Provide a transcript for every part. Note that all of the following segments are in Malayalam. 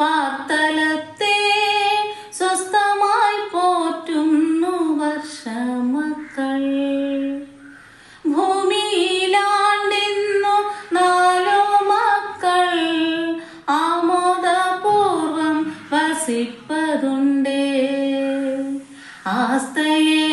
പാർത്തലത്തെ സ്വസ്ഥമായി പോറ്റുന്നു വർഷമക്കൾ. ഭൂമിയിലാണ്ടിന്നു നാലോ മക്കൾ. ആമോദപൂർവം വസിപ്പതുണ്ടേ. ആസ്തയേറെ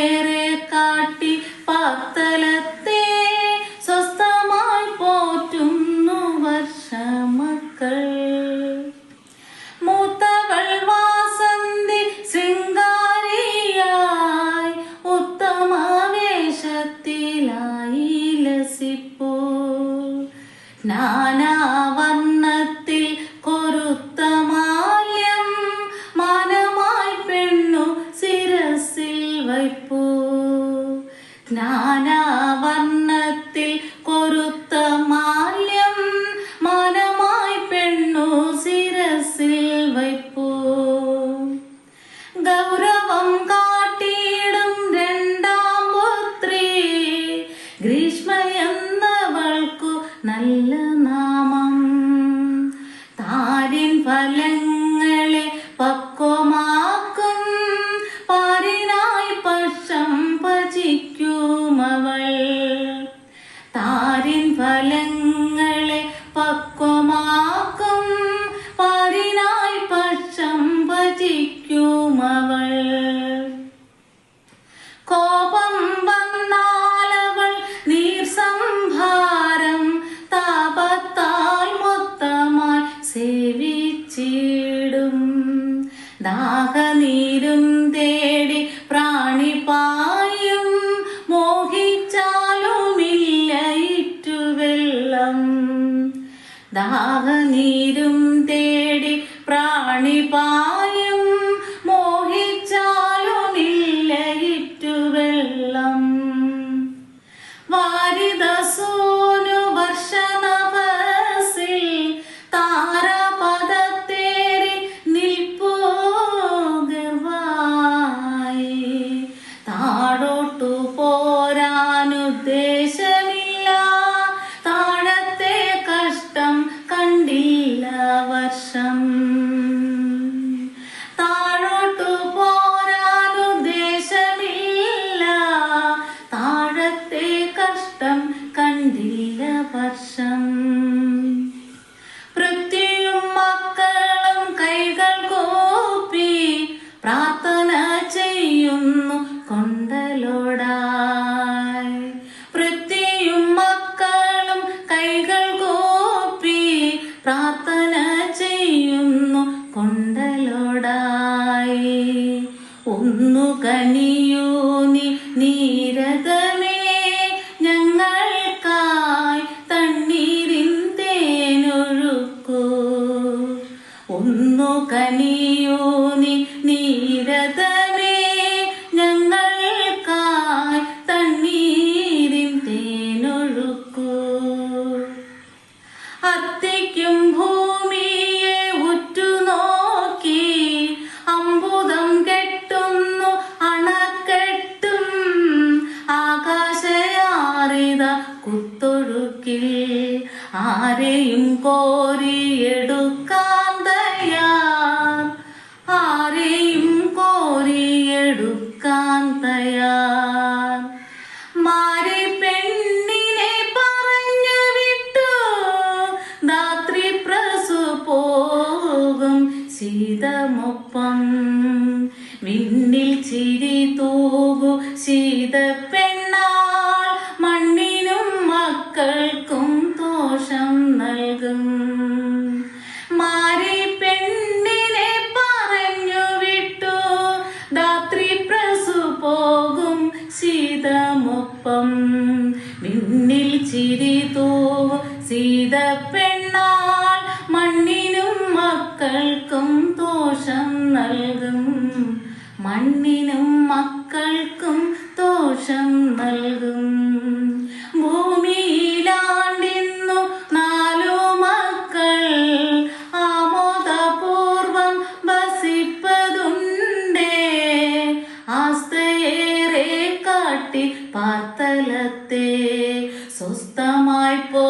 不管 പ്രാണിപായും വെള്ളം വാരിത സോനു വർഷനവസിൽ താരപദത്തേറി നിൽപ്പോ ഗർവായി താഴോട്ടു ഒന്നു കനിയൂ നീ നീരതമേ ഞങ്ങൾക്കായി തണ്ണീരിൻ തേനൊഴുക്കൂ ഒന്നു കനിയൂ നീരതമേ ആരെയും കോരിയെടുക്കാൻ തയ്യാർ. ആരെയും കോരിയെടുക്കാൻ തയ്യാർ. മാറി പെണ്ണിനെ പറഞ്ഞു വിട്ടു. വിണ്ണിൽ ചിരി തൂകു ശീത പെണ്ണാൾ മണ്ണിനും മക്കൾക്കും ശീതമൊപ്പം നിന്നിൽ ചിരി തൂവും സീത പെണ്ണാൽ മണ്ണിനും മക്കൾക്കും ദോഷം നൽകും. മണ്ണിനും മക്കൾക്കും ദോഷം നൽകും. സുസ്ഥമായി പോ